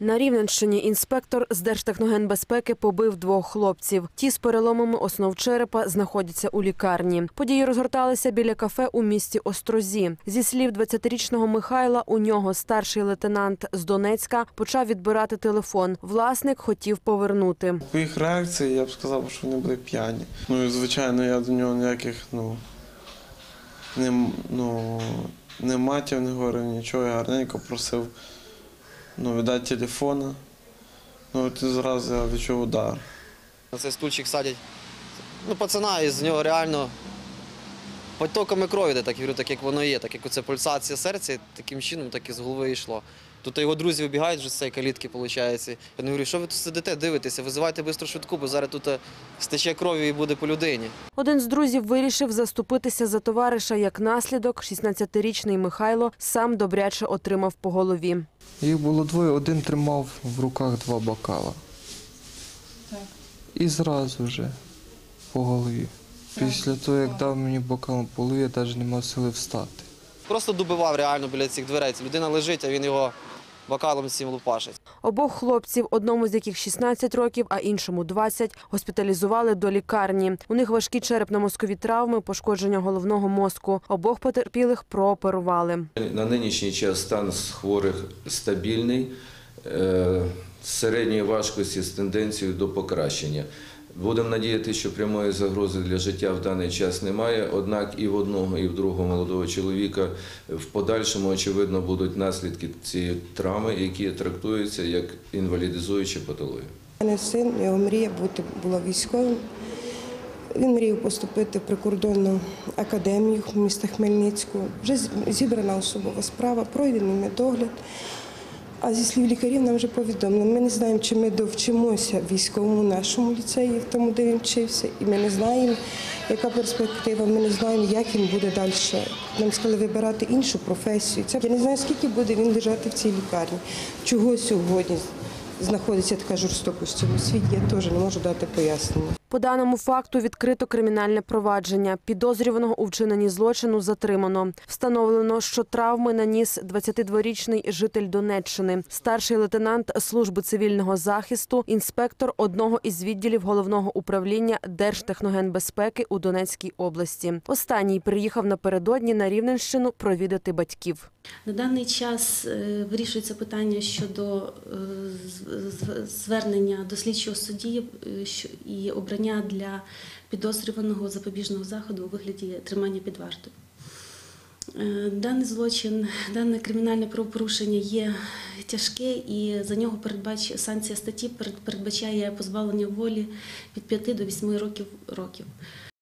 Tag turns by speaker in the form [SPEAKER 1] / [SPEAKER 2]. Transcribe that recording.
[SPEAKER 1] На Рівненщині інспектор з Держтехногенбезпеки побив двох хлопців. Ті з переломами основ черепа знаходяться у лікарні. Події розгорталися біля кафе у місті Острозі. Зі слів 20-річного Михайла, у нього старший лейтенант з Донецька почав відбирати телефон. Власник хотів повернути.
[SPEAKER 2] По їх реакції я б сказав, що вони були п'яні. Ну і звичайно, я до нього ніяких, ну, не, ну, не матів, не говорив нічого. Я гарненько просив ну, віддати телефона. Ну, от зразу я відчув удар.
[SPEAKER 3] На цей стульчик садять. Ну, пацана, і з нього реально потоками крові, йде, так я говорю, так як воно є, так як оце пульсація серця, таким чином так і з голови йшло. Тут його друзі вибігають вже з цієї калітки, виходить. Я не говорю, що ви тут сидите, дивитеся, визивайте швидко швидку, бо зараз тут е, стече крові і буде по людині.
[SPEAKER 1] Один з друзів вирішив заступитися за товариша. Як наслідок, 16-річний Михайло сам добряче отримав по голові.
[SPEAKER 4] Їх було двоє, один тримав в руках два бокала. І зразу вже по голові. Після того, як дав мені бокал по голові, я навіть не мав сили встати.
[SPEAKER 3] Просто добивав реально біля цих дверей. Людина лежить, а він його бокалом цим лупашить.
[SPEAKER 1] Обох хлопців, одному з яких 16 років, а іншому 20, госпіталізували до лікарні. У них важкі черепно-мозкові травми, пошкодження головного мозку. Обох потерпілих прооперували.
[SPEAKER 5] На нинішній час стан з хворих стабільний, е, з середньої важкості з тенденцією до покращення. Будемо надіятися, що прямої загрози для життя в даний час немає. Однак і в одного, і в другого молодого чоловіка в подальшому, очевидно, будуть наслідки цієї травми, які трактуються як інвалідизуючі патології.
[SPEAKER 6] У мене син, його мрія бути була військовим. Він мріяв поступити в прикордонну академію міста Хмельницького. Вже зібрана особова справа, пройдений медогляд. А зі слів лікарів нам вже повідомили, ми не знаємо, чи ми довчимося військовому нашому ліцеї, тому, де він вчився, і ми не знаємо, яка перспектива, ми не знаємо, як він буде далі. Нам сказали вибирати іншу професію. Це я не знаю, скільки буде він лежати в цій лікарні. Чого сьогодні знаходиться така жорстокость в цьому світі, я теж не можу дати пояснення.
[SPEAKER 1] По даному факту відкрито кримінальне провадження. Підозрюваного у вчиненні злочину затримано. Встановлено, що травми наніс 22-річний житель Донеччини, старший лейтенант служби цивільного захисту, інспектор одного із відділів головного управління Держтехногенбезпеки у Донецькій області. Останній приїхав напередодні на Рівненщину провідати батьків.
[SPEAKER 7] На даний час е, вирішується питання щодо е, звернення до слідчого судді е, і обрання для підозрюваного запобіжного заходу у вигляді тримання під вартою. Даний злочин, дане кримінальне правопорушення є тяжке і за нього передбач санкція статті перед- передбачає позбавлення волі від 5 до 8 років років.